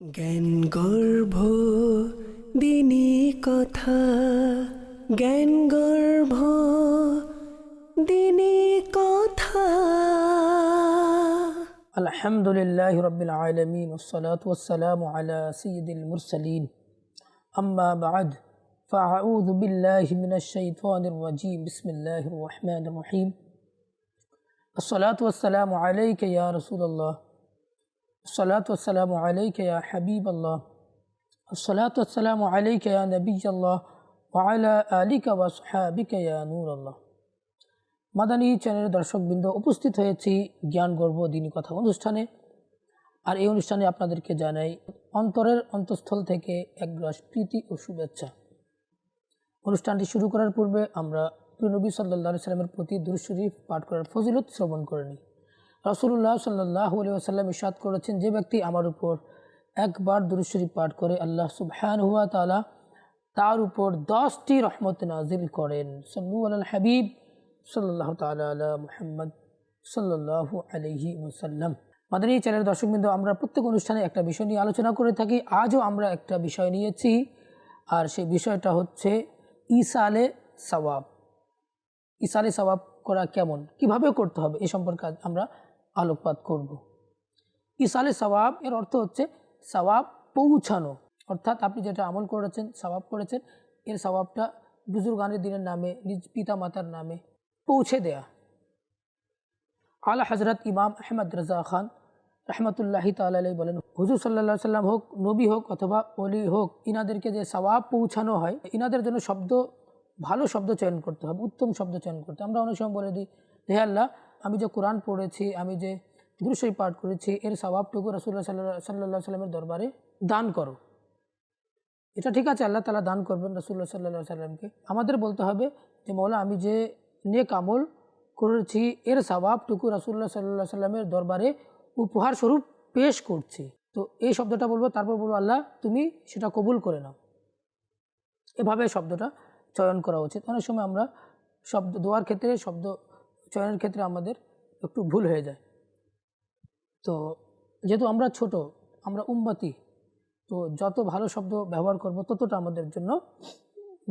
জ্ঞান গর্ভ দিনী কথা জ্ঞান গর্ভ দিনী কথা الحمد لله رب العالمين والصلاة والسلام على سيد المرسلين أما بعد فأعوذ بالله من الشيطان الرجيم بسم الله الرحمن الرحيم الصلاة والسلام عليك يا رسول الله الصلاة والسلام عليك يا حبيب الله الصلاة والسلام عليك يا نبي الله وعلى آلك وصحابك يا نور الله মাদানী চ্যানেলের দর্শকবৃন্দ উপস্থিত হয়েছি জ্ঞান গর্ব দিনী কথা অনুষ্ঠানে আর এই অনুষ্ঠানে আপনাদেরকে জানাই অন্তরের অন্তঃস্থল থেকে এক গ্রাস প্রীতি ও শুভেচ্ছা অনুষ্ঠানটি শুরু করার পূর্বে আমরা নবী সাল্লাহ সাল্লামের প্রতি দুরশরীফ পাঠ করার ফজিলত শ্রবণ করে নিই রসুল্লাহ সাল্লাহ আলী ইসাদ করেছেন, যে ব্যক্তি আমার উপর একবার দুরুশরীফ পাঠ করে, আল্লাহ সুবহান হুয়া তালা তার উপর দশটি রহমত নাজিল করেন। সল্লু আল হাবিব সাল্লাহ তালা মুহাম্মদ সাল্লাহ আলহি ওসাল্লাম মাদানী চ্যানেল দর্শকবৃন্দ, আমরা প্রত্যেক অনুষ্ঠানে একটা বিষয় নিয়ে আলোচনা করে থাকি। আজও আমরা একটা বিষয় নিয়েছি, আর সেই বিষয়টা হচ্ছে ইসালে সওয়াব। ইসালে সওয়াব করা কেমন? কীভাবে করতে হবে? এ সম্পর্কে আমরা আলোকপাত করব। ইসালে সওয়াব, এর অর্থ হচ্ছে সওয়াব পৌঁছানো। অর্থাৎ আপনি যেটা আমল করেছেন, সওয়াব করেছেন, এর সওয়াবটা বুজুর্গানের দিনের নামে, নিজ পিতা মাতার নামে পৌঁছে দেয়া। আলা হজরত ইমাম আহমদ রাজা খান রহমতুল্লাহি তালাই বলেন, হুজুর সাল্লা সাল্লাম হোক, নবী হোক অথবা অলি হোক, ইনাদেরকে যে সওয়াব পৌঁছানো হয়, ইনাদের জন্য শব্দ, ভালো শব্দ চয়ন করতে হবে, উত্তম শব্দ চয়ন করতে আমরা অনেক সময় বলে দিই হে আল্লাহ, আমি যে কোরআন পড়েছি, আমি যে দৃশ্যই পাঠ করেছি, এর সওয়াবটুকু রসুল্লাহ সাল্লাহ সাল্লাহ সাল্লামের দরবারে দান করো। এটা ঠিক আছে, আল্লাহ তালা দান করবেন রসুল্লাহ সাল্লাহ সাল্লামকে। আমাদের বলতে হবে যে, মৌলা, আমি যে নেক আমল করেছি, এর সওয়াবটুকু রসুল্লাহ সাল্লাহ সাল্লামের দরবারে উপহার স্বরূপ পেশ করছি। তো এই শব্দটা বলব, তারপর বলব, আল্লাহ, তুমি সেটা কবুল করে নাও। এভাবে শব্দটা চয়ন করা উচিত। অনেক সময় আমরা শব্দ, দোয়ার ক্ষেত্রে শব্দ চয়নের ক্ষেত্রে আমাদের একটু ভুল হয়ে যায়। তো যেহেতু আমরা ছোট, আমরা উম্মতি, তো যত ভালো শব্দ ব্যবহার করব ততটা আমাদের জন্য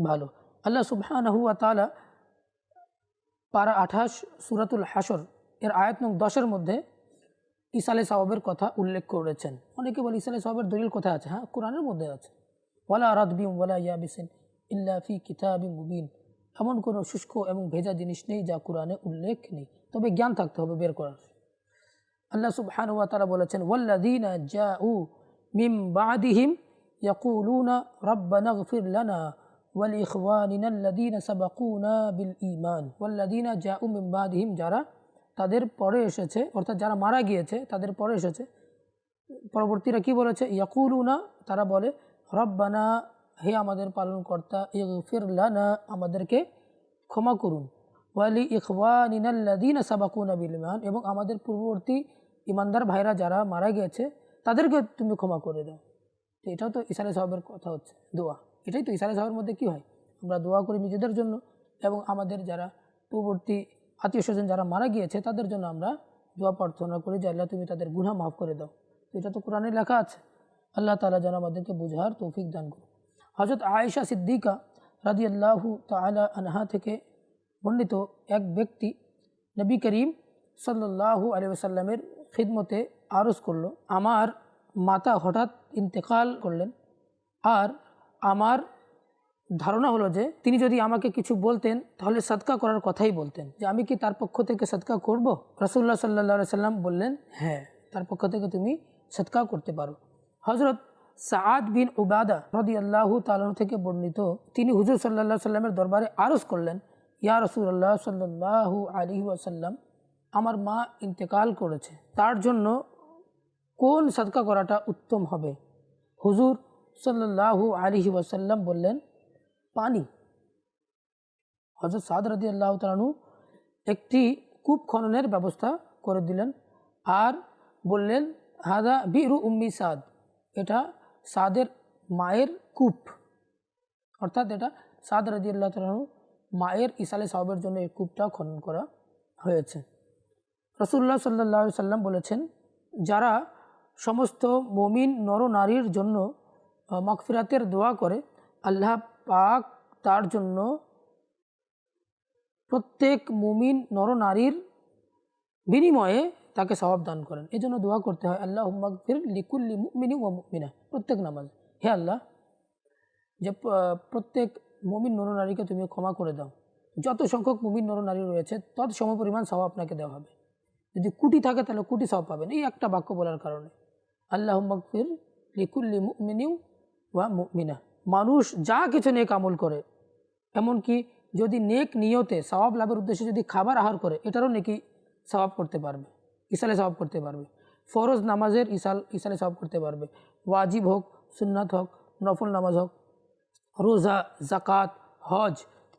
ভালো। আল্লাহ সুবহানাহু ওয়া তাআলা পারা আঠাশ সুরাতুল হাসর এর আয়াত নং দশের মধ্যে ইসালে সাহাবের কথা উল্লেখ করেছেন। অনেকে বলে ইসালে সাহাবের দলিল কোথায় আছে? হ্যাঁ কোরআনের মধ্যে আছে। ওয়ালা রাদবিম ওয়ালা ইয়াবিসিন ইল্লা ফি কিতাবি মুবিন। এমন কোনো শুষ্ক এবং ভেজা জিনিস নেই যা কোরআনে উল্লেখ নেই। তবে জ্ঞান থাকতে হবে বের করার। আল্লাহ সুবহানুয়া তারা বলেছেন ওয়াল্লাদিনা জা উ মিম বাদিহিম ইয়াকুলুনা রব্বানা গফির লানা ওয়ালিখওয়ানিনা আল্লাদিনা সাবাকুনা বিল ইমান ওয়াল্লাদিনা জা উ মিম বাদিহিম যারা, তাদের পরে এসেছে, অর্থাৎ যারা মারা গিয়েছে, তাদের পরে এসেছে। পরবর্তীরা কি বলেছে? ইয়াকুলুনা তারা বলে, রব্বানা হে আমাদের পালনকর্তা, ইগফির লানা, আমাদেরকে ক্ষমা করুন। ওয়ালি ইখওয়ানিনাল্লাদিন সাবাকুনা বিল ইমান এবং আমাদের পূর্ববর্তী ইমানদার ভাইরা যারা মারা গিয়েছে, তাদেরকে তুমি ক্ষমা করে দাও। তো এটাও তো ইসালে সাহেবের কথা হচ্ছে, দোয়া। এটাই তো ইসালে সাহেবের মধ্যে কী হয়? আমরা দোয়া করি নিজেদের জন্য, এবং আমাদের যারা পূর্ববর্তী আত্মীয় স্বজন যারা মারা গিয়েছে, তাদের জন্য আমরা দোয়া প্রার্থনা করি যে আল্লাহ তুমি তাদের গুণা মাফ করে দাও। এটা তো কোরআনে লেখা আছে। আল্লাহ তালা যেন আমাদেরকে বুঝার তৌফিক দান করুন। হজরত আয়েশা সিদ্দিকা রাদি আল্লাহু তালা আনহা থেকে বর্ণিত এক ব্যক্তি নবী করিম সাল্লাহু আলিয়া সাল্লামের খিদমতে আরজ করল, আমার মাতা হঠাৎ ইন্তেকাল করলেন আর আমার ধারণা হলো যে তিনি যদি আমাকে কিছু বলতেন তাহলে সদকা করার কথাই বলতেন। যে আমি কি তার পক্ষ থেকে সদকা করব? রসুল্লাহ সাল্লা সাল্লাম বললেন হ্যাঁ তার পক্ষ থেকে তুমি সদকা করতে পারো। হজরত সাদ বিন উবাদা রদি আল্লাহ তালন থেকে বর্ণিত, তিনি হুজুর সাল্লাহ সাল্লামের দরবারে আরজ করলেন, ইয়া রসুল্লাহ সাল্লাহ আলী ওয়াসাল্লাম, আমার মা ইন্তেকাল করেছে, তার জন্য কোন সদকা করাটা উত্তম হবে? হুজুর সাল্লাহু আলিহি ওয়াসাল্লাম বললেন, পানি। হজরত সাদ রাদি আল্লাহ তালু একটি কূপ খননের ব্যবস্থা করে দিলেন আর বললেন, হাদা বিরু উম্মি সাদ এটা সাদের মায়ের কূপ। অর্থাৎ এটা সাদ রাজি আল্লাহ তালু মায়ের ইসালে সাহেবের জন্য এই কূপটা খনন করা হয়েছে। রসুল্লাহ সাল্লাহ সাল্লাম বলেছেন, যারা সমস্ত মমিন নর নারীর জন্য মকফিরাতের দোয়া করে, আল্লাহ পাক তার জন্য প্রত্যেক মুমিন নর নারীর বিনিময়ে তাকে সবাব দান করেন। এই জন্য দোয়া করতে হয় আল্লাহ ফির লিকুল্লি মুমিনি ও মুমিনা। প্রত্যেক নামাজ। হে আল্লাহ, যে প্রত্যেক মুমিন নর নারীকে তুমি ক্ষমা করে দাও। যত সংখ্যক মুমিন নর নারী রয়েছে, তত সম পরিমাণ সবাব আপনাকে দেওয়া হবে। যদি কুটি থাকে, তাহলে কুটি সব পাবেন। এই একটা বাক্য বলার কারণে। আল্লাহ ফির লিকুল্লি মুমিনিউ ওয়া মুমিনা। মানুষ যা কিছু নেক আমল করে, এমনকি যদি নেক নিয়তে সওয়াব লাভের উদ্দেশ্যে যদি খাবার আহার করে, এটারও নেকি সওয়াব করতে পারবে। ইসালে সওয়াব করতে পারবে। ফরজ নামাজের ইসাল ইসালে সওয়াব করতে পারবে। ওয়াজিব হোক, সুন্নাত হোক, নফল নামাজ হোক, রোজা জাকাত হজ,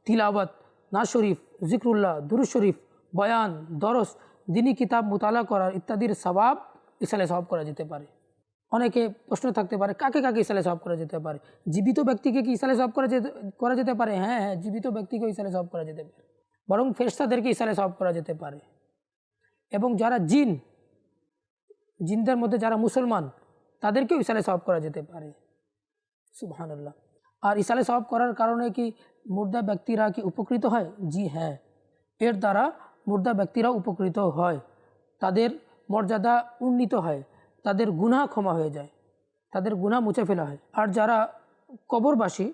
তিলাওয়াত না শরীফ জিক্রুল্লাহ দুরু শরীফ বয়ান, দরস, দিনী কিতাব, মোতালা করার ইত্যাদির সবাব ইসালে সওয়াব করা যেতে পারে। অনেকে প্রশ্ন থাকতে পারে, কাকে কাকে ইসালে সব করা যেতে পারে? জীবিত ব্যক্তিকে কি ইসালে সব করা যেতে করা যেতে পারে? হ্যাঁ হ্যাঁ জীবিত ব্যক্তিকে ইসালে সব করা যেতে পারে। বরং ফেরস্তাদেরকে ইসালে সব করা যেতে পারে। এবং যারা জিন, জিনদের মধ্যে যারা মুসলমান, তাদেরকেও ইসালে সব করা যেতে পারে। সুবহানাল্লাহ। আর ইসালে সব করার কারণে কি মুর্দা ব্যক্তিরা কি উপকৃত হয়? জি হ্যাঁ। এর দ্বারা মুর্দা ব্যক্তিরা উপকৃত হয়। তাদের মর্যাদা উন্নীত হয়। তাদের গুনাহ ক্ষমা হয়ে যায়। তাদের গুনাহ মুছে ফেলা হয়। আর যারা কবরবাসী,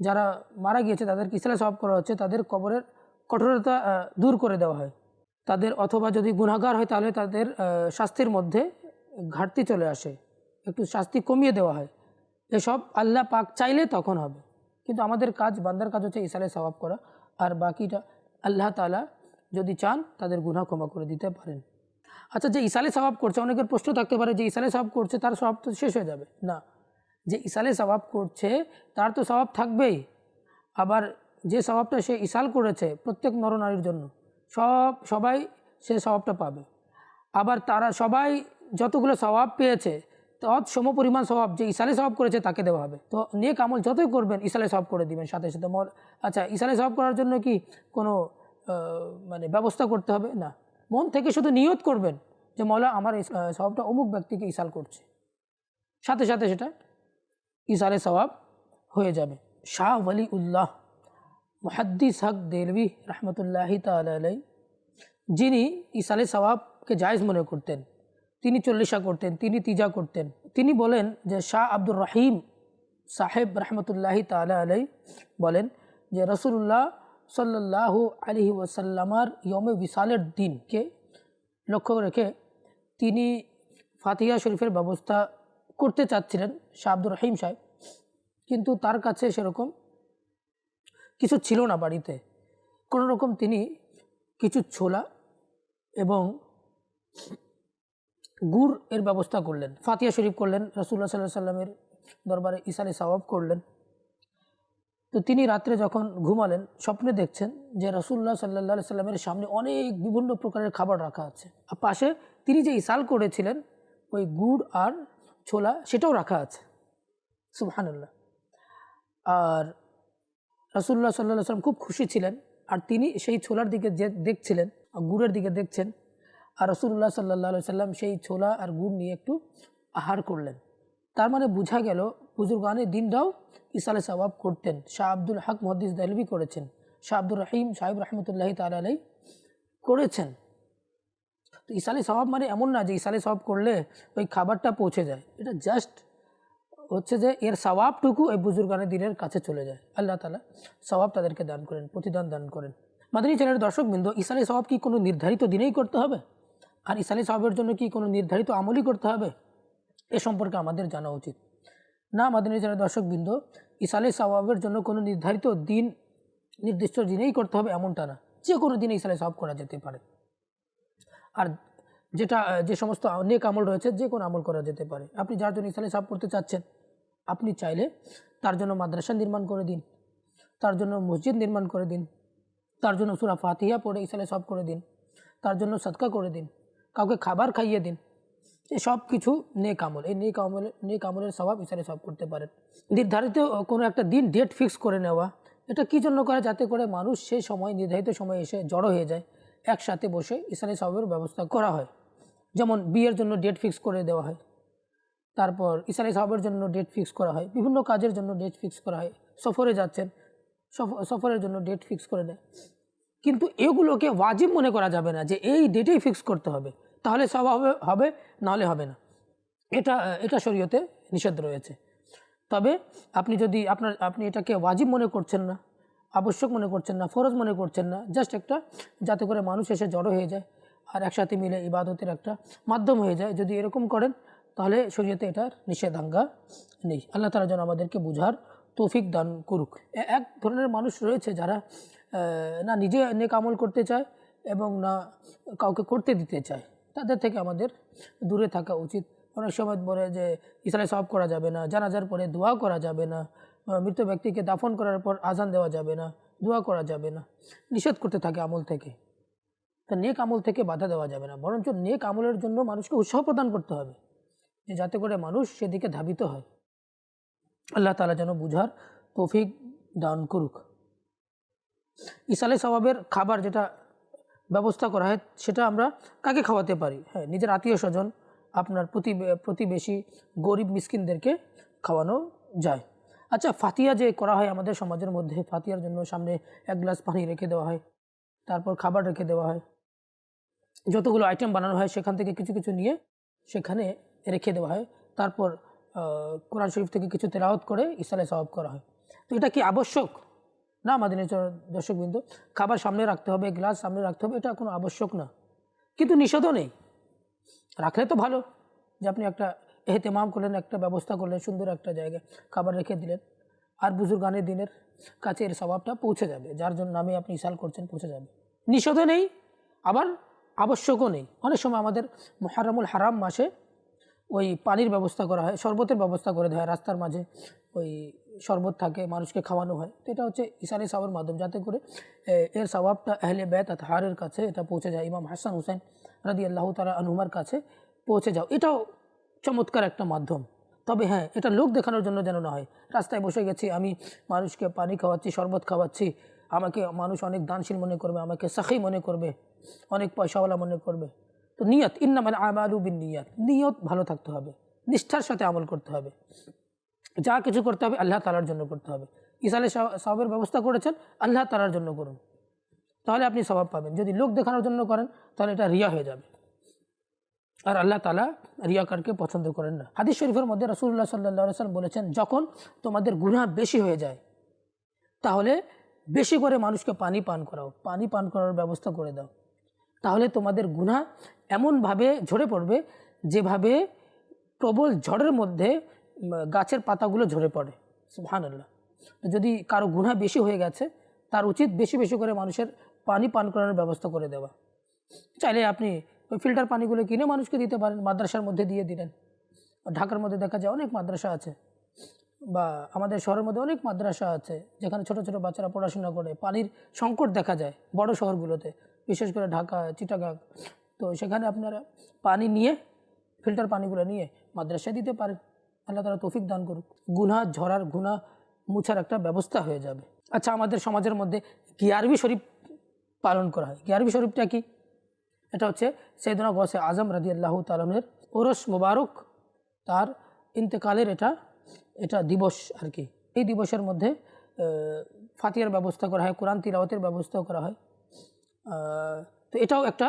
যারা মারা গিয়েছে, তাদেরকে ইসলাম সব করা হচ্ছে, তাদের কবরের কঠোরতা দূর করে দেওয়া হয়। তাদের অথবা যদি গুনাহগার হয়, তাহলে তাদের শাস্তির মধ্যে ঘাটতি চলে আসে। একটু শাস্তি কমিয়ে দেওয়া হয়। এসব আল্লাহ পাক চাইলে তখন হবে। কিন্তু আমাদের কাজ, বান্দার কাজ হচ্ছে ইসালে সবাব করা। আর বাকিটা আল্লাহ তালা যদি চান, তাদের গুনাহ ক্ষমা করে দিতে পারেন। আচ্ছা যে ইসালে স্বভাব করছে, অনেকের প্রশ্ন থাকতে পারে যে ইসালে সবাব করছে, তার স্বভাব তো শেষ হয়ে যাবে। না। যে ইসালে স্বভাব করছে, তার তো স্বভাব থাকবেই। আবার যে স্বভাবটা সে ইসাল করেছে, প্রত্যেক নরনারীর জন্য। সব, সবাই সে স্বভাবটা পাবে। আবার তারা সবাই যতগুলো স্বভাব পেয়েছে, তৎ সম পরিমাণ স্বভাব যে ইসালে স্বভাব করেছে তাকে দেওয়া হবে। তো নেক আমল যতই করবেন ইসালে স্বভাব করে দিবেন সাথে সাথে। মর আচ্ছা ইসালে স্বভাব করার জন্য কি কোনো মানে ব্যবস্থা করতে হবে? না। মন থেকে শুধু নিয়ত করবেন যে, মলা, আমার স্বভাবটা অমুক ব্যক্তিকে ইসাল করছে। সাথে সাথে সেটা ইসালে স্বভাব হয়ে যাবে। শাহ ওয়ালি উল্লাহ মুহাদ্দিস হক দেলভি রহমতুল্লাহি তালাই যিনি ইসালে সওয়াবকে জায়েজ মনে করতেন, তিনি চল্লিশা করতেন, তিনি তিজা করতেন। তিনি বলেন যে, শাহ আব্দুর রহিম সাহেব রহমতুল্লাহি তালা আলাই বলেন যে রসুল্লাহ সাল্লাহ আলহি ওয়াসাল্লামার ইয়মে বিশালের দিনকে লক্ষ্য রেখে তিনি ফাতিহা শরীফের ব্যবস্থা করতে চাচ্ছিলেন শাহ আব্দুর রহিম সাহেব। কিন্তু তার কাছে সেরকম কিছু ছিল না বাড়িতে। কোনো রকম তিনি কিছু ছোলা এবং গুড় এর ব্যবস্থা করলেন। ফাতিয়া শরীফ করলেন রসুল্লাহ সাল্লাহ সাল্লামের দরবারে ইসালে সওয়াব করলেন। তো তিনি রাত্রে যখন ঘুমালেন, স্বপ্নে দেখছেন যে রসুল্লাহ সাল্লাহ সাল্লামের সামনে অনেক বিভিন্ন প্রকারের খাবার রাখা আছে। আর পাশে তিনি যে ইসাল করেছিলেন, ওই গুড় আর ছোলা, সেটাও রাখা আছে। সুবহানাল্লাহ। আর রাসুল্লাহ সাল্লাহ সাল্লাম খুব খুশি ছিলেন আর তিনি সেই ছোলার দিকে যে দেখছিলেন আর গুড়ের দিকে দেখছেন। আর রসুল্লাহ সাল্লাহ সাল্লাম সেই ছোলা আর গুড় নিয়ে একটু আহার করলেন। তার মানে বোঝা গেল বুজুর্গানের দিনটাও ইসালে সবাব করতেন। শাহ আব্দুল হক মহদিস দলবি করেছেন। শাহ আব্দুর রহিম সাহেব রহমতুল্লাহ তালাই করেছেন। তো ইসালে সবাব মানে এমন না যে ইসালে সবাব করলে ওই খাবারটা পৌঁছে যায়। এটা জাস্ট হচ্ছে যে এর সবাবটুকু এই বুজুর্গানের দিনের কাছে চলে যায়। আল্লাহ তালা সবাব তাদেরকে দান করেন, প্রতিদান দান করেন। মাদানী চ্যানেলের দর্শকবৃন্দ ইসালে সবাব কি কোনো নির্ধারিত দিনেই করতে হবে? আর ইসালে সবাবের জন্য কি কোনো নির্ধারিত আমলই করতে হবে? এ সম্পর্কে আমাদের জানা উচিত। না, মাদানী চ্যানেলের দর্শকবৃন্দ ইসালে সবাবের জন্য কোনো নির্ধারিত দিন, নির্দিষ্ট দিনেই করতে হবে এমনটা না। যে কোনো দিনে ইসালে সবাব করা যেতে পারে। আর যেটা যে সমস্ত নেক আমল রয়েছে, যে কোনো আমল করা যেতে পারে। আপনি যার জন্য ইসলামে সাপ করতে চাচ্ছেন, আপনি চাইলে তার জন্য মাদ্রাসা নির্মাণ করে দিন, তার জন্য মসজিদ নির্মাণ করে দিন, তার জন্য সুরা ফাতিহা পড়ে ইসালে সব করে দিন, তার জন্য সৎকা করে দিন, কাউকে খাবার খাইয়ে দিন এই সব কিছু নেক আমল। এই নেক আমলে, নেক আমলের স্বভাব ইসালে সব করতে পারেন। নির্ধারিত কোনো একটা দিন ডেট ফিক্স করে নেওয়া, এটা কী জন্য করে? যাতে করে মানুষ সেই সময়, নির্ধারিত সময় এসে জড়ো হয়ে যায়, একসাথে বসে ইসালে সবের ব্যবস্থা করা হয়। যেমন বিয়ের জন্য ডেট ফিক্স করে দেওয়া হয়, তারপর ইসালাই সাহাবের জন্য ডেট ফিক্স করা হয়, বিভিন্ন কাজের জন্য ডেট ফিক্স করা হয়, সফরে যাচ্ছেন, সফ- সফরের জন্য ডেট ফিক্স করে দেয়। কিন্তু এগুলোকে ওয়াজিব মনে করা যাবে না যে এই ডেটেই ফিক্স করতে হবে, তাহলে সব হবে হবে, নাহলে হবে না। এটা এটা শরীয়তে নিষেধ রয়েছে। তবে আপনি যদি আপনার, আপনি এটাকে ওয়াজিব মনে করছেন না, আবশ্যক মনে করছেন না, ফরজ মনে করছেন না জাস্ট একটা যাতে করে মানুষ এসে জড়ো হয়ে যায়। আর একসাথে মিলে ইবাদতের একটা মাধ্যম হয়ে যায়। যদি এরকম করেন, তাহলে শরীয়তে এটার নিষেধাজ্ঞা নেই। আল্লাহ তালা যেন আমাদেরকে বুঝার তৌফিক দান করুক। এক ধরনের মানুষ রয়েছে যারা না নিজে নেক আমল করতে চায় এবং না কাউকে করতে দিতে চায়। তাদের থেকে আমাদের দূরে থাকা উচিত। অনেক সময় বলে যে, ইসলামে সব করা যাবে না, জানাজার পরে দোয়া করা যাবে না মৃত ব্যক্তিকে দাফন করার পর আজান দেওয়া যাবে না, দোয়া করা যাবে না। নিষেধ করতে থাকে আমল থেকে। তা নেক আমল থেকে বাধা দেওয়া যাবে না। বরঞ্চ নেক আমলের জন্য মানুষকে উৎসাহ প্রদান করতে হবে যে যাতে করে মানুষ সেদিকে ধাবিত হয়। আল্লাহ তালা যেন বুঝার তৌফিক দান করুক। ইসালে স্বভাবের খাবার যেটা ব্যবস্থা করা হয়, সেটা আমরা কাকে খাওয়াতে পারি? হ্যাঁ নিজের আত্মীয় স্বজন, আপনার প্রতি প্রতিবেশী, গরিব মিসকিনদেরকে খাওয়ানো যায়। আচ্ছা ফাতিয়া যে করা হয় আমাদের সমাজের মধ্যে, ফাতিয়ার জন্য সামনে এক গ্লাস পানি রেখে দেওয়া হয়, তারপর খাবার রেখে দেওয়া হয়। যতগুলো আইটেম বানানো হয় সেখান থেকে কিছু কিছু নিয়ে সেখানে রেখে দেওয়া হয়। তারপর কোরআন শরীফ থেকে কিছু তেলাওয়াত করে ইসালে সওয়াব করা হয়। তো এটা কি আবশ্যক? না আমাদের দর্শকবৃন্দ খাবার সামনে রাখতে হবে, গ্লাস সামনে রাখতে হবে, এটা কোনো আবশ্যক না। কিন্তু নিষেধও নেই। রাখলে তো ভালো যে আপনি একটা এহতেমাম করলেন, একটা ব্যবস্থা করলেন, সুন্দর একটা জায়গায় খাবার রেখে দিলেন। আর বুজুর্গানের দিনের কাছে এর স্বভাবটা পৌঁছে যাবে, যার জন্য নামে আপনি ইসাল করছেন, পৌঁছে যাবে। নিষেধও নেই। আবার আবশ্যকও নেই। অনেক সময় আমাদের মহারামুল হারাম মাসে ওই পানির ব্যবস্থা করা হয়, শরবতের ব্যবস্থা করে দেওয়া হয়, রাস্তার মাঝে ওই শরবত থাকে, মানুষকে খাওয়ানো হয়। তো এটা হচ্ছে ইসানি সাহেবের মাধ্যম, যাতে করে এর স্বভাবটা আহলে বেত হারের কাছে এটা পৌঁছে যায়। ইমাম হাসান হুসেন রাদি আল্লাহ তালা আনহুমার কাছে পৌঁছে যাও। এটাও চমৎকার একটা মাধ্যম। তবে হ্যাঁ এটা লোক দেখানোর জন্য যেন না হয়। রাস্তায় বসে গেছি, আমি মানুষকে পানি খাওয়াচ্ছি, শরবত খাওয়াচ্ছি আমাকে মানুষ অনেক দানশীল মনে করবে, আমাকে সাখী মনে করবে, অনেক পয়সাওয়ালা মনে করবে। তো নিয়ত, ইন্নামাল আমালু বিন নিয়ত নিয়ত ভালো থাকতে হবে, নিষ্ঠার সাথে আমল করতে হবে। যা কিছু করতে হবে আল্লাহ তালার জন্য করতে হবে। ইসালে সবের ব্যবস্থা করেছেন, আল্লাহ তালার জন্য করুন। তাহলে আপনি স্বভাব পাবেন। যদি লোক দেখানোর জন্য করেন, তাহলে এটা রিয়া হয়ে যাবে। আর আল্লাহ তালা রিয়াকারকে পছন্দ করেন না। হাদিস শরীফের মধ্যে রসুল্লাহ সাল্লাহ সাল্লাম বলেছেন, যখন তোমাদের গুনাহ বেশি হয়ে যায়, তাহলে বেশি করে মানুষকে পানি পান করাও, পানি পান করার ব্যবস্থা করে দাও। তাহলে তোমাদের গুনাহ এমনভাবে ঝরে পড়বে যেভাবে প্রবল ঝড়ের মধ্যে গাছের পাতাগুলো ঝরে পড়ে। সুবহানাল্লাহ। তো যদি কারও গুনাহ বেশি হয়ে গেছে, তার উচিত বেশি বেশি করে মানুষের পানি পান করানোর ব্যবস্থা করে দেওয়া। চাইলে আপনি ওই ফিল্টার পানিগুলো কিনে মানুষকে দিতে পারেন, মাদ্রাসার মধ্যে দিয়ে দিলেন। ঢাকার মধ্যে দেখা যায় অনেক মাদ্রাসা আছে। বা আমাদের শহরের মধ্যে অনেক মাদ্রাসা আছে, যেখানে ছোট ছোট বাচ্চারা পড়াশোনা করে। পানির সংকট দেখা যায় বড় শহরগুলোতে, বিশেষ করে ঢাকা, চিটাগাং। তো সেখানে আপনারা পানি নিয়ে, ফিল্টার পানিগুলো নিয়ে মাদ্রাসায় দিতে পারেন। আল্লাহ তারা তৌফিক দান করুক। গুনা ঝরার গুনা মুছার একটা ব্যবস্থা হয়ে যাবে। আচ্ছা আমাদের সমাজের মধ্যে গিয়ারবি শরীফ পালন করা হয়? গিয়ারবি শরীফটা কি? এটা হচ্ছে সৈদনা গসে আজম রাজি আল্লাহ তালনের ওরস মুবারক, তার ইন্তেকালের এটা এটা দিবস আর কি। এই দিবসের মধ্যে ফাতিয়ার ব্যবস্থা করা হয়, কোরআন তিলাওয়াতের ব্যবস্থাও করা হয়। তো এটাও একটা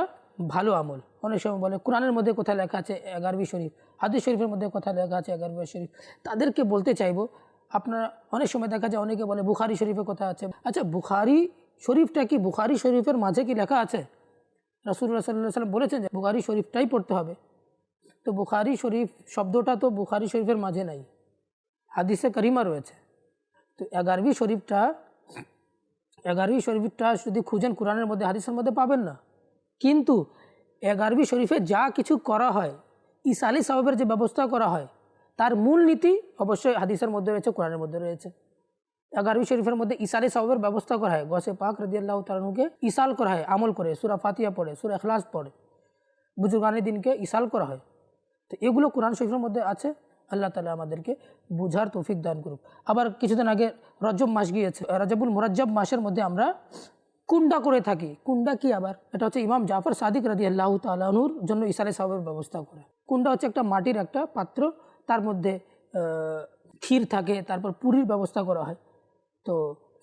ভালো আমল। অনেক সময় বলে, কোরআনের মধ্যে কোথায় লেখা আছে এগারবি শরীফ, হাদিস শরীফের মধ্যে কোথায় লেখা আছে এগারবি শরীফ, তাদেরকে বলতে চাইব, আপনারা, অনেক সময় দেখা যায় অনেকে বলে, বুখারি শরীফে কোথায় আছে? আচ্ছা বুখারি শরীফটা কি, বুখারি শরীফের মাঝে কি লেখা আছে? রাসুল্লাহ সাল্লাহ সাল্লাম বলেছেন যে, বুখারি শরীফটাই পড়তে হবে। তো বুখারি শরীফ, শব্দটা তো বুখারি শরীফের মাঝে নাই। হাদিসে করিমা রয়েছে। তো এগারবি শরীফটা এগারবি শরীফটা যদি খুঁজেন কোরআনের মধ্যে, হাদিসের মধ্যে পাবেন না। কিন্তু এগারবি শরীফে যা কিছু করা হয় ইসালি সাহেবের যে ব্যবস্থা করা হয়, তার মূল নীতি অবশ্যই হাদিসের মধ্যে রয়েছে, কোরআনের মধ্যে রয়েছে। এগারবি শরীফের মধ্যে ইসালি সাহেবের ব্যবস্থা করা হয়, গসে পাক রদিয়াল্লাহ তালুকে ইসাল করা হয়, আমল করে, সুরা ফাতিয়া পড়ে, সুরা এখলাস পড়ে, বুজুর্গানের দিনকে ইসাল করা হয়। তো এগুলো কোরআন শরীফের মধ্যে আছে। আল্লাহ তালা আমাদেরকে বুঝার তৌফিক দান করুক। আবার কিছুদিন আগে রজব মাস গিয়েছে রজবুল মুরাজ্জব মাসের মধ্যে আমরা কুন্ডা করে থাকি। কুন্ডা কি আবার? এটা হচ্ছে ইমাম জাফর সাদিক রাজি আল্লাহ তালানুর জন্য ইসালে সাহেবের ব্যবস্থা করা। কুন্ডা হচ্ছে একটা মাটির একটা পাত্র, তার মধ্যে ক্ষীর থাকে, তারপর পুরীর ব্যবস্থা করা হয়। তো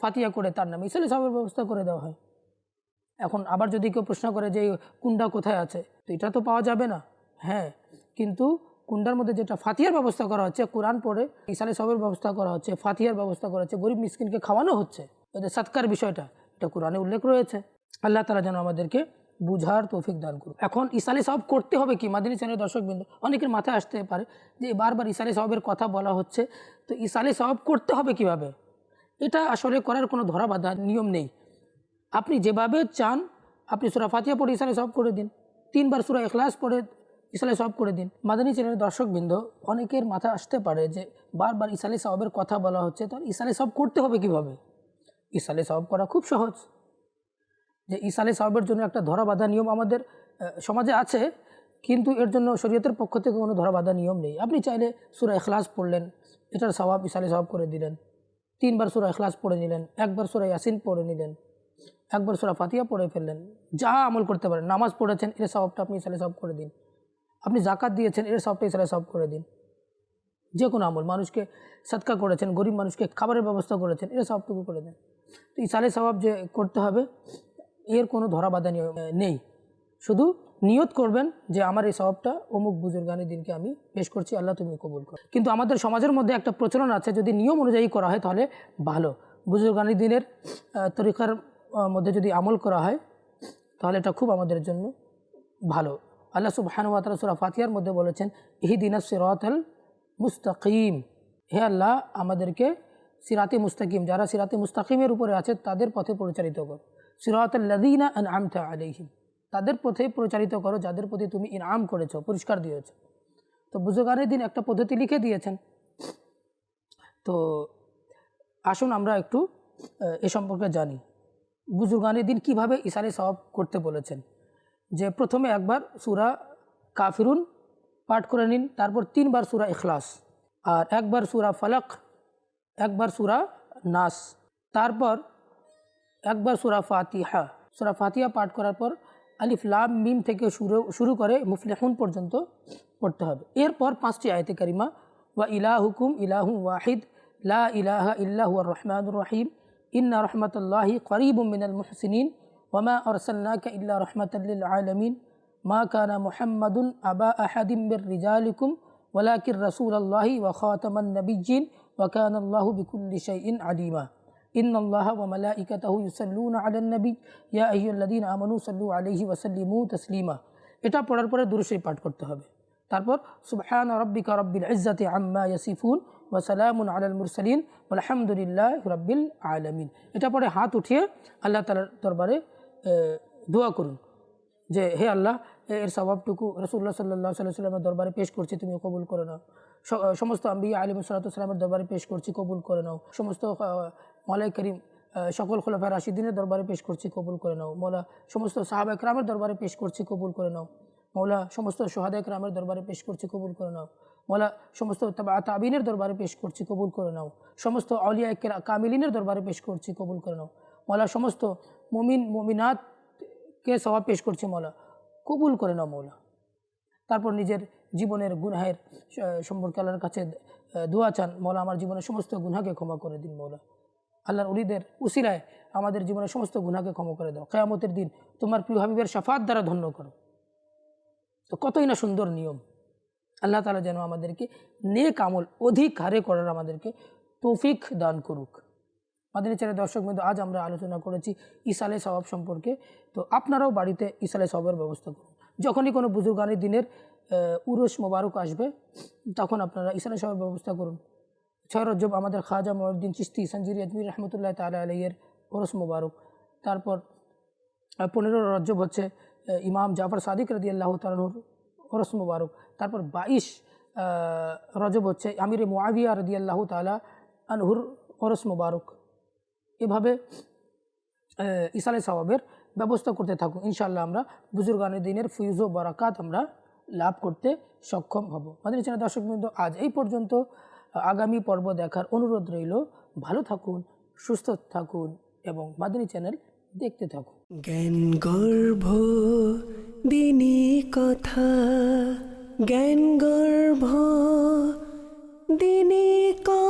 ফাতিয়া করে তার নামে ইসালে সাহেবের ব্যবস্থা করে দেওয়া হয়। এখন আবার যদি কেউ প্রশ্ন করে যে কুন্ডা কোথায় আছে? তো এটা তো পাওয়া যাবে না। হ্যাঁ কিন্তু কুন্ডার মধ্যে যেটা ফাতিয়ার ব্যবস্থা করা হচ্ছে, কোরআন পড়ে ইসালে সবের ব্যবস্থা করা হচ্ছে ফাতিয়ার ব্যবস্থা করা হচ্ছে, গরিব মিসকিনকে খাওয়ানো হচ্ছে। ওদের সৎকার বিষয়টা, এটা কোরআনে উল্লেখ রয়েছে। আল্লাহ তালা যেন আমাদেরকে বুঝার তৌফিক দান করুন এখন ইসালে সব করতে হবে কি? মাদিনী চ্যানেল দর্শকবৃন্দ, অনেকের মাথায় আসতে পারে যে বারবার ইসালে সবের কথা বলা হচ্ছে, তো ইসালে সব করতে হবে কীভাবে? এটা আসলে করার কোনো ধরা বাধা নিয়ম নেই। আপনি যেভাবে চান, আপনি সুরা ফাতিয়া পড়ে ইসালে সব করে দিন। তিনবার সুরা এখলাস পড়ে ইসালে সব করে দিন। মাদানী চ্যানেলের দর্শকবৃন্দ, অনেকের মাথা আসতে পারে যে বারবার ইসালে সবের কথা বলা হচ্ছে তাহলে ইসালে সব করতে হবে কীভাবে? ইসালে সব করা খুব সহজ। যে ইসালে সাহেবের জন্য একটা ধরা বাঁধা নিয়ম আমাদের সমাজে আছে, কিন্তু এর জন্য শরীয়তের পক্ষ থেকে কোনো ধরা বাঁধা নিয়ম নেই। আপনি চাইলে সুরা এখলাস পড়লেন, এটার স্বভাব ইসালে সাহেব করে দিলেন। তিনবার সুরা এখলাস পড়ে নিলেন, একবার সুরা ইয়াসিন পড়ে নিলেন, একবার সুরা ফাতিয়া পড়ে ফেললেন। যা আমল করতে পারেন, নামাজ পড়েছেন, এর স্বভাবটা আপনি ইসালে সব করে দিন। আপনি জাকাত দিয়েছেন, এর সবটা ইসালে সব করে দিন। যে কোনো আমল, মানুষকে সৎকা করেছেন, গরিব মানুষকে খাবারের ব্যবস্থা করেছেন এটা সবটুকু করে দেন। তো এই ইসালে স্বভাব যে করতে হবে, এর কোনো ধরা বাধা নেই। শুধু নিয়ত করবেন যে আমার এই স্বভাবটা অমুক বুজুর্গানের দিনকে আমি পেশ করছি, আল্লাহ তুমি কবুল করো। কিন্তু আমাদের সমাজের মধ্যে একটা প্রচলন আছে, যদি নিয়ম অনুযায়ী করা হয় তাহলে ভালো। বুজুর্গানের দিনের তরিকার মধ্যে যদি আমল করা হয়, তাহলে এটা খুব আমাদের জন্য ভালো। আল্লাহ সুবাহানুয়াতালা সুরা ফাতিয়ার মধ্যে বলেছেন, ইহিদিনা সিরাতাল মুস্তাকিম। হে আল্লাহ, আমাদেরকে সিরাতে মুস্তাকিম, যারা সিরাতে মুস্তাকিমের উপরে আছে, তাদের পথে পরিচালিত কর। সিরাতাল লদিনা আন আমতা আলাইহিম। তাদের পথে পরিচালিত করো, যাদের প্রতি তুমি ইনাম করেছ পুরস্কার দিয়েছ। তো বুজুগানের দিন একটা পদ্ধতি লিখে দিয়েছেন। তো আসুন আমরা একটু, এ সম্পর্কে জানি। বুজুর্গানের দিন কীভাবে ইসারে সওয়াব করতে বলেছেন? যে প্রথমে একবার সুরা কাফিরুন পাঠ করে নিন, তারপর তিনবার সুরা ইখলাস, আর একবার সুরা ফালাক, একবার সুরা নাস, তারপর একবার সুরা ফাতিহা। সুরা ফাতিহা পাঠ করার পর আলিফ লাম মিম থেকে শুরু শুরু করে মুফলিহুন পর্যন্ত পড়তে হবে। এরপর পাঁচটি আয়তে কারিমা, ওয়া ইলাহুকুম ইলাহু ওয়াহিদ, লা ইলাহা ইল্লাহু আর রহমানুর রহিম, ইন্না রহমতুল্লাহি করিবুম মিনাল মুহসিনিন ওমা আরসালনাকা ইল্লা রহমাতাল্লিল আলামিন মা কানা মুহাম্মাদুন আবা আহাদিম মির রিজালিকুম ওয়ালাকির রাসূলুল্লাহি ওয়া খাতামান নাবিয়্যিন ওয়া কানা আল্লাহু বিকুল্লি শাইইন আলিমা إن الله وملائكته يصلون على النبي يا أيها الذين آمنوا صلوا عليه وسلموا تسليما এটা পড়ার পরে দুরুশরী পাঠ করতে হবে তারপর সুবহান রব্বিকা রব্বিল ইজ্জাতি আম্মা ইয়াসিফুন ওয়া সালামুন আলাল মুরসালিন আলহামদুলিল্লাহ রব্বিল আলামিন এটা পরে হাত উঠিয়ে আল্লাহ তাআলার দরবারে এ, দোয়া করুন যে, হে আল্লাহ, এর স্বভাবটুকু রসুল্লাহ সাল্লাহ সাল্লাহ সাল্লামের দরবারে পেশ করছি তুমি কবুল করে নাও। সমস্ত আম্বিয়া আলিম সাল্লামের দরবারে পেশ করছি, কবুল করে নাও। সমস্ত মালাই করিম সকল খোলাফা রাশিদিনের দরবারে পেশ করছি, কবুল করে নাও। মৌলা, সমস্ত সাহাবা একরামের দরবারে পেশ করছি, কবুল করে নাও। মৌলা, সমস্ত সোহাদা একরামের দরবারে পেশ করছি, কবুল করে নাও। মৌলা, সমস্ত তাবা- তাবিনের দরবারে পেশ করছি, কবুল করে নাও। সমস্ত আউলিয়া কামিলিনের দরবারে পেশ করছি, কবুল করে নাও। মৌলা, সমস্ত মমিন মমিনাতকে সবাব পেশ করছে মৌলা? কবুল করে নাও মৌলা। তারপর নিজের জীবনের গুনাহের সম্পর্কে আল্লাহর কাছে দোয়া চান। মৌলা, আমার জীবনের সমস্ত গুনাহকে ক্ষমা করে দিন মৌলা। আল্লাহর উলিদের উসিরায় আমাদের জীবনের সমস্ত গুনাহকে ক্ষমা করে দাও। কেয়ামতের দিন তোমার প্রিয় হাবিবের সাফাত দ্বারা ধন্য করো। তো কতই না সুন্দর নিয়ম। আল্লাহ তালা যেন আমাদেরকে নেক আমল অধিক হারে করার আমাদেরকে তৌফিক দান করুক। মাদিনী চ্যানেল দর্শক কিন্তু আজ আমরা আলোচনা করেছি ইসালে সবাব সম্পর্কে। তো আপনারাও বাড়িতে ইসালে সবাবের ব্যবস্থা করুন। যখনই কোনো বুজুর্গানের দিনের উরস মোবারক আসবে, তখন আপনারা ইসালে সবাবের ব্যবস্থা করুন। ছয় রজব আমাদের খাজা মহিউদ্দিন চিস্তি সঞ্জির আজমির রহমতুল্লাহ তালা আলাইয়ের ওরস মোবারক। তারপর পনেরো রজব হচ্ছে ইমাম জাফর সাদিক রদি আল্লাহ তালুর ওরস মোবারক। তারপর বাইশ রজব হচ্ছে আমির মুআবিয়া রদি আল্লাহ তালা আনহুর ওরস মুবারক। এভাবে ইসালে সবাবের ব্যবস্থা করতে থাকুন ইনশাআল্লাহ আমরা বুজুর্গানের দিনের ফিউজ ও বারাকাত আমরা লাভ করতে সক্ষম হব। আমাদের চ্যানেল দর্শক বৃন্দ, আজ এই পর্যন্ত। আগামী পর্ব দেখার অনুরোধ রইল। ভালো থাকুন, সুস্থ থাকুন এবং মাদিনী চ্যানেল দেখতে থাকুন। জ্ঞান গর্ভ, দিনী কথা। জ্ঞান গর্ভ, দিনে কা